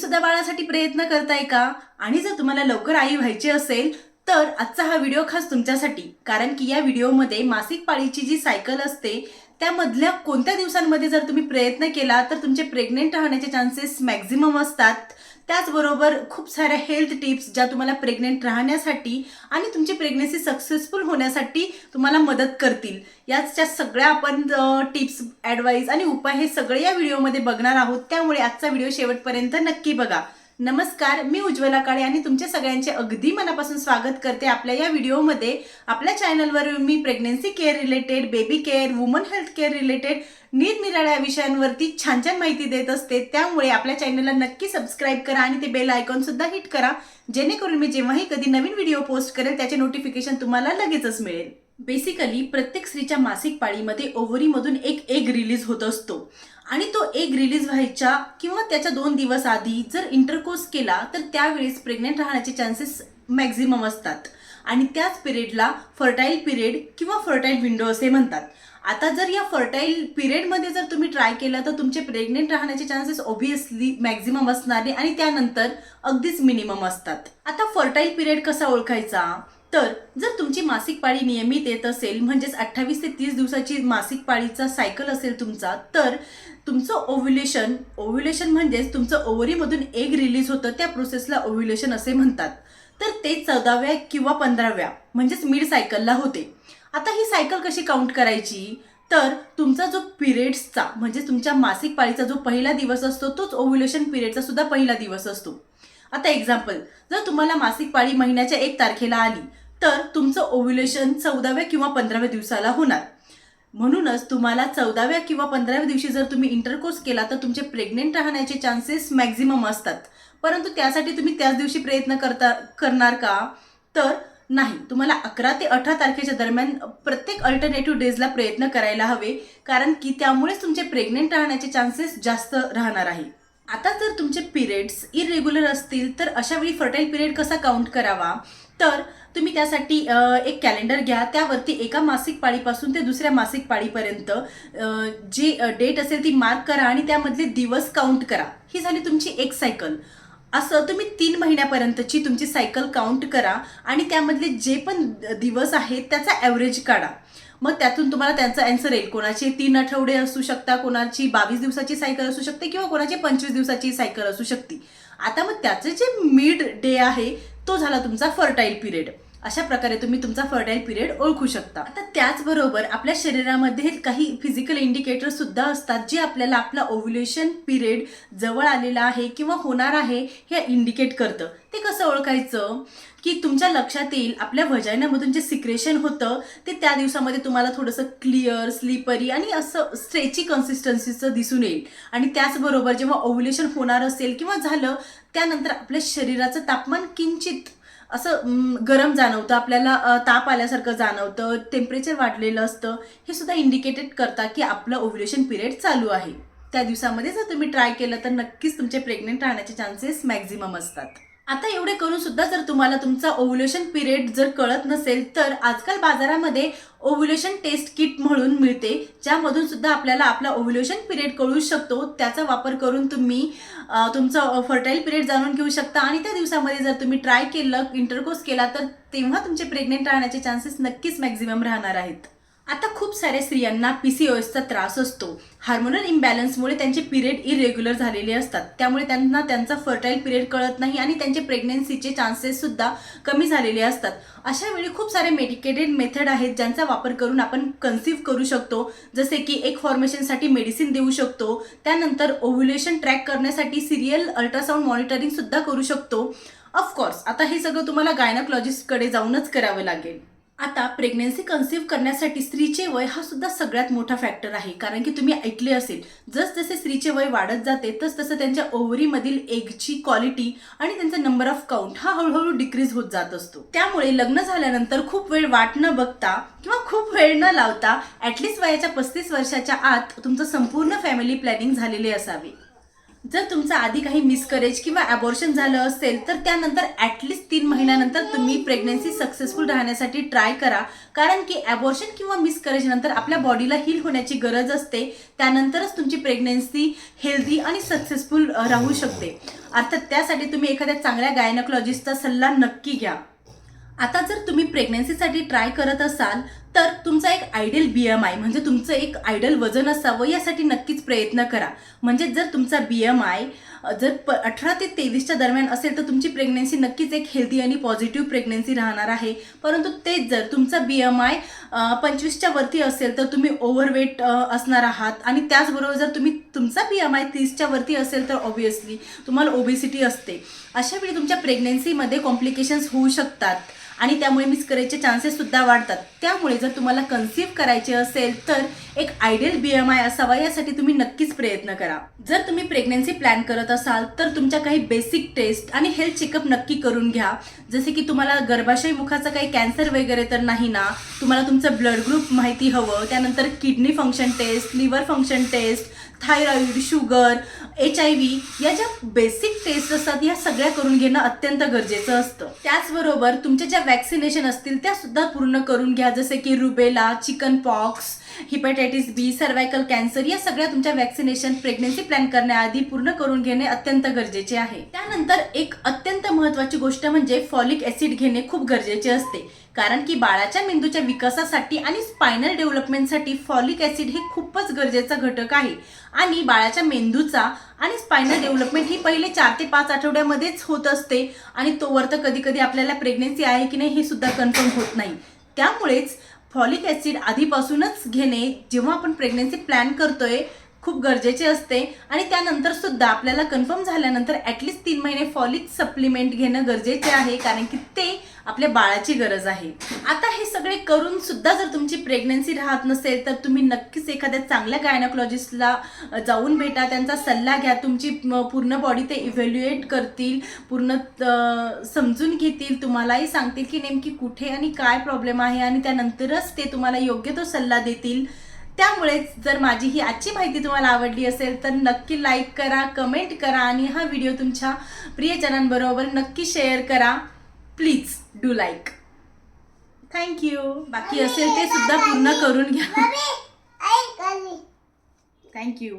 सुद्धा बाळासाठी प्रयत्न करताय का? आणि जर तुम्हाला लवकर आई व्हायची असेल तर आजचा हा व्हिडिओ खास तुमच्यासाठी कारण की या व्हिडिओमध्ये मासिक पाळीची जी सायकल असते त्यामधल्या कोणत्या दिवसांमध्ये जर तुम्ही प्रयत्न केला तर तुमचे प्रेग्नेंट राहण्याचे चान्सेस मॅक्झिमम असतात. त्याचबरोबर खूप साऱ्या हेल्थ टिप्स ज्या तुम्हाला प्रेग्नेंट राहण्यासाठी आणि तुमची प्रेग्नेन्सी सक्सेसफुल होण्यासाठी तुम्हाला मदत करतील. याच्या सगळ्या आपण टिप्स ॲडवाईस आणि उपाय हे सगळे या व्हिडिओमध्ये बघणार आहोत. त्यामुळे आजचा व्हिडिओ शेवटपर्यंत नक्की बघा. नमस्कार मी उज्ज्वला काळे आणि तुमच्या सगळ्यांचे अगदी मनापासून स्वागत करते आपल्या या व्हिडिओमध्ये. आपल्या चॅनलवर मी pregnancy care related baby care woman health care related निरनिराळ्या विषयांवरती छान छान माहिती देत असते. त्यामुळे आपल्या चॅनलला नक्की सबस्क्राईब करा आणि ते बेल आयकॉन सुद्धा हिट करा. जेणेकरून मी जेव्हाही कधी नवीन व्हिडिओ पोस्ट करेल त्याचे नोटिफिकेशन तुम्हाला लगेचच मिळेल. बेसिकली प्रत्येक स्त्रीच्या मासिक पाळीमध्ये ओव्हरीमधून एक एग रिलीज होत असतो. आणि तो एग रिलीज व्हायच्या किंवा त्याच्या दोन दिवस आधी जर इंटरकोर्स केला तर त्यावेळेस प्रेग्नेंट राहण्याचे चान्सेस मॅक्झिमम असतात. आणि त्याच पिरियडला फर्टाईल पिरियड किंवा फर्टाईल विंडो असे म्हणतात. आता जर या फर्टाईल पिरियडमध्ये जर तुम्ही ट्राय केलं तर तुमचे प्रेग्नेंट राहण्याचे चान्सेस ऑब्व्हियसली मॅक्झिमम असणारे आणि त्यानंतर अगदीच मिनिमम असतात. आता फर्टाईल पिरियड कसा ओळखायचा? तर जर तुमची मासिक पाळी नियमित येत असेल म्हणजेच अठ्ठावीस ते तीस दिवसाची मासिक पाळीचा सायकल असेल तुमचा तर तुमचं ओव्ह्युलेशन ओव्ह्युलेशन म्हणजेच तुमचं ओव्हरीमधून एग रिलीज होतं त्या प्रोसेसला ओव्ह्युलेशन असे म्हणतात. तर ते चौदाव्या किंवा पंधराव्या म्हणजेच मिड सायकलला होते. आता ही सायकल कशी काउंट करायची? तर तुमचा जो पिरियड्सचा म्हणजे तुमच्या मासिक पाळीचा जो पहिला दिवस असतो तोच ओव्ह्युलेशन पिरियडचा सुद्धा पहिला दिवस असतो. आता एक्झाम्पल जर तुम्हाला मासिक पाळी महिन्याच्या एक तारखेला आली तर तुमचं ओव्ह्युलेशन चौदाव्या किंवा पंधराव्या दिवसाला होणार. म्हणूनच तुम्हाला चौदाव्या किंवा पंधराव्या दिवशी जर तुम्ही इंटरकोर्स केला तर तुमचे प्रेग्नेंट राहण्याचे चान्सेस मॅक्झिमम असतात. परंतु त्यासाठी तुम्ही त्याच दिवशी प्रयत्न करता करणार का? तर नाही. तुम्हाला अकरा ते अठरा तारखेच्या दरम्यान प्रत्येक अल्टरनेटिव्ह डेजला प्रयत्न करायला हवे कारण की त्यामुळेच तुमचे प्रेग्नेंट राहण्याचे चान्सेस जास्त राहणार आहे. आता जर तुमचे पिरियड्स इरेग्युलर असतील तर अशा वेळी फर्टाईल पिरियड कसा काउंट करावा? तर तुम्ही त्यासाठी एक कॅलेंडर घ्या. त्यावरती एका मासिक पाळीपासून ते दुसऱ्या मासिक पाळीपर्यंत जी डेट असेल ती मार्क करा आणि त्यामधले दिवस काउंट करा. ही झाली तुमची एक सायकल असं तुम्ही तीन महिन्यापर्यंतची तुमची सायकल काउंट करा आणि त्यामधले जे पण दिवस आहेत त्याचा ॲव्हरेज काढा. मग त्यातून तुम्हाला त्यांचा अँसर येईल. कोणाचे तीन आठवडे असू शकता कोणाची बावीस दिवसाची सायकल असू शकते किंवा कोणाची पंचवीस दिवसाची सायकल असू शकते. आता मग त्याचे जे मिड डे आहे तो झाला तुमचा फर्टाईल पिरियड अशा प्रकारे तुम्ही तुमचा फर्टाईल पिरियड ओळखू शकता. आता त्याचबरोबर आपल्या शरीरामध्ये काही फिजिकल इंडिकेटर सुद्धा असतात जे आपल्याला आपला ओव्ह्युलेशन पिरियड जवळ आलेला आहे किंवा होणार आहे हे इंडिकेट करतं. ते कसं ओळखायचं? की तुमच्या लक्षात येईल आपल्या वजायनामधून जे सिक्रेशन होतं ते त्या दिवसामध्ये तुम्हाला थोडंसं क्लिअर स्लिपरी आणि असं स्ट्रेची कन्सिस्टन्सीचं दिसून येईल. आणि त्याचबरोबर जेव्हा ओव्ह्युलेशन होणार असेल किंवा झालं त्यानंतर आपल्या शरीराचं तापमान किंचित असं गरम जाणवतं आपल्याला ताप आल्यासारखं जाणवतं टेम्परेचर वाढलेलं असतं हे सुद्धा इंडिकेटेड करतात की आपलं ओव्ह्युलेशन पिरियड चालू आहे. त्या दिवसामध्ये जर तुम्ही ट्राय केलं तर नक्कीच तुमचे प्रेग्नेंट राहण्याचे चान्सेस मॅक्झिमम असतात. आता एवढे करून सुद्धा जर तुम्हाला तुमचा ओव्ह्युलेशन पिरियड जर कळत नसेल तर आजकाल बाजारामध्ये ओव्ह्युलेशन टेस्ट किट म्हणून मिळते ज्यामधून सुद्धा आपल्याला आपला ओव्ह्युलेशन पिरियड कळू शकतो. त्याचा वापर करून तुम्ही तुमचा तुमचं फर्टाईल पिरियड जाणून घेऊ शकता. आणि त्या दिवसामध्ये जर तुम्ही ट्राय केलं इंटरकोर्स केला तर तेव्हा तुमचे प्रेग्नेंट राहण्याचे चान्सेस नक्कीच मॅक्झिमम राहणार आहेत. आता खूप साऱ्या स्त्रियांना पी सी ओएसचा त्रास असतो. हार्मोनल इम्बॅलन्समुळे त्यांचे पिरियड इरेग्युलर झालेले असतात. त्यामुळे त्यांना त्यांचा फर्टाईल पिरियड कळत नाही आणि त्यांचे प्रेग्नेन्सीचे चान्सेससुद्धा कमी झालेले असतात. अशा वेळी खूप सारे मेडिकेटेड मेथड आहेत ज्यांचा वापर करून आपण कन्सिव्ह करू शकतो. जसे की एक फॉर्मेशनसाठी मेडिसिन देऊ शकतो. त्यानंतर ओव्ह्युलेशन ट्रॅक करण्यासाठी सिरियल अल्ट्रासाऊंड मॉनिटरिंगसुद्धा करू शकतो. ऑफकोर्स आता हे सगळं तुम्हाला गायनाकॉलॉजिस्टकडे जाऊनच करावं लागेल. आता प्रेग्नन्सी कन्सिव्ह करण्यासाठी स्त्रीचे वय हा सुद्धा सगळ्यात मोठा फॅक्टर आहे. कारण की तुम्ही ऐकले असेल जस जसे स्त्रीचे वय वाढत जाते तस तसं त्यांच्या ओव्हरीमधील एगची क्वालिटी आणि त्यांचा नंबर ऑफ काउंट हा हळूहळू डिक्रीज होत जात असतो. त्यामुळे लग्न झाल्यानंतर खूप वेळ वाट न बघता किंवा खूप वेळ न लावता ॲटलिस्ट वयाच्या पस्तीस वर्षाच्या आत तुमचं संपूर्ण फॅमिली प्लॅनिंग झालेले असावे. जर तुमचं आधी काही मिसकरेज किंवा अबॉर्शन झालं असेल तर त्यानंतर ॲटलिस्ट तीन महिन्यानंतर तुम्ही प्रेग्नन्सी सक्सेसफुल राहण्यासाठी ट्राय करा. कारण की अबॉर्शन किंवा मिसकरेज नंतर आपल्या बॉडीला हील होण्याची गरज असते. त्यानंतरच तुमची प्रेग्नन्सी हेल्दी आणि सक्सेसफुल राहू शकते. अर्थात त्यासाठी तुम्ही एखाद्या चांगल्या गायनॉलॉजिस्टचा सल्ला नक्की घ्या. आता जर तुम्ही प्रेग्नन्सीसाठी ट्राय करत असाल तर तुमचा एक आयडियल बी एम आय म्हणजे तुमचं एक आयडल वजन असावं यासाठी नक्कीच प्रयत्न करा. म्हणजे जर तुमचा बी एम आय जर प अठरा ते तेवीसच्या दरम्यान असेल तर तुमची प्रेग्नेन्सी नक्कीच एक हेल्दी आणि पॉझिटिव्ह प्रेग्नेन्सी राहणार आहे. परंतु तेच जर तुमचा बी एम आय पंचवीसच्या वरती असेल तर तुम्ही ओव्हरवेट असणार आहात. आणि त्याचबरोबर जर तुम्ही तुमचा बी एम आय तीसच्या वरती असेल तर ऑब्विसली तुम्हाला ओबेसिटी असते. अशा वेळी तुमच्या प्रेग्नेन्सीमध्ये कॉम्प्लिकेशन्स होऊ शकतात. आणि त्यामुळे मिस करायचे चान्सेससुद्धा वाढतात. त्यामुळे जर तुम्हाला कन्सिव्ह करायचे असेल तर एक आयडियल बी एम आय असावा यासाठी तुम्ही नक्कीच प्रयत्न करा. जर तुम्ही प्रेग्नेन्सी प्लॅन करत असाल तर तुमच्या काही बेसिक टेस्ट आणि हेल्थ चेकअप नक्की करून घ्या. जसे की तुम्हाला गर्भाशय मुखाचा काही कॅन्सर वगैरे तर नाही ना तुम्हाला तुमचं ब्लड ग्रुप माहिती हवं. त्यानंतर kidney function test liver function test thyroid sugar H I V या ज्या बेसिक टेस्ट असतात या सगळ्या करून घेणं अत्यंत गरजेचं असतं. त्याचबरोबर तुमच्या ज्या वॅक्सिनेशन असतील त्या सुद्धा पूर्ण करून घ्या. जसे की rubella chicken pox hepatitis B cervical cancer या सगळ्या तुमच्या वॅक्सिनेशन प्रेग्नेन्सी प्लॅन करण्याआधी पूर्ण करून घेणे अत्यंत गरजेचे आहे. त्यानंतर एक अत्यंत महत्वाची गोष्ट म्हणजे फॉलिक ऍसिड घेणे खूप गरजेचे असते. कारण की बाळाच्या मेंदूच्या विकासासाठी आणि स्पायनल डेव्हलपमेंटसाठी फॉलिक ऍसिड हे खूपच गरजेचा घटक आहे. आणि बाळाच्या मेंदूचा आणि स्पायनल डेव्हलपमेंट ही पहिले चार ते पाच आठवड्यामध्येच होत असते. आणि तोवर तर कधी कधी आपल्याला प्रेग्नेन्सी आहे की नाही हे सुद्धा कन्फर्म होत नाही. त्यामुळेच फॉलिक ॲसिड आधीपासूनच घेणे जेव्हा आपण प्रेग्नेन्सी प्लॅन करतोय खूप गरजेचे असते. आणि त्यानंतर सुद्धा आपल्याला कन्फर्म झाल्यानंतर ॲटलिस्ट तीन महिने फॉलिक सप्लिमेंट घेणं गरजेचे आहे. कारण की ते आपल्या बाळाची गरज आहे. आता हे सगळे करून सुद्धा जर तुमची प्रेग्नन्सी राहत नसेल तर तुम्ही नक्कीच एखाद्या चांगल्या गायनोकॉलॉजिस्टला जाऊन भेटा. त्यांचा सल्ला घ्या. तुमची पूर्ण बॉडी ते इव्हॅल्युएट करतील. पूर्ण समजून घेतील. तुम्हालाही सांगतील की नेमकी कुठे आणि काय प्रॉब्लेम आहे आणि त्यानंतरच ते तुम्हाला योग्य तो सल्ला देतील. त्यामुळेच जर माझी ही आजची माहिती तुम्हाला आवडली असेल तर नक्की लाईक करा कमेंट करा आणि हा व्हिडिओ तुमच्या प्रियजनांबरोबर नक्की शेअर करा. प्लीज डू लाईक थँक्यू बाकी असेल ते सुद्धा पूर्ण करून घ्या. थँक्यू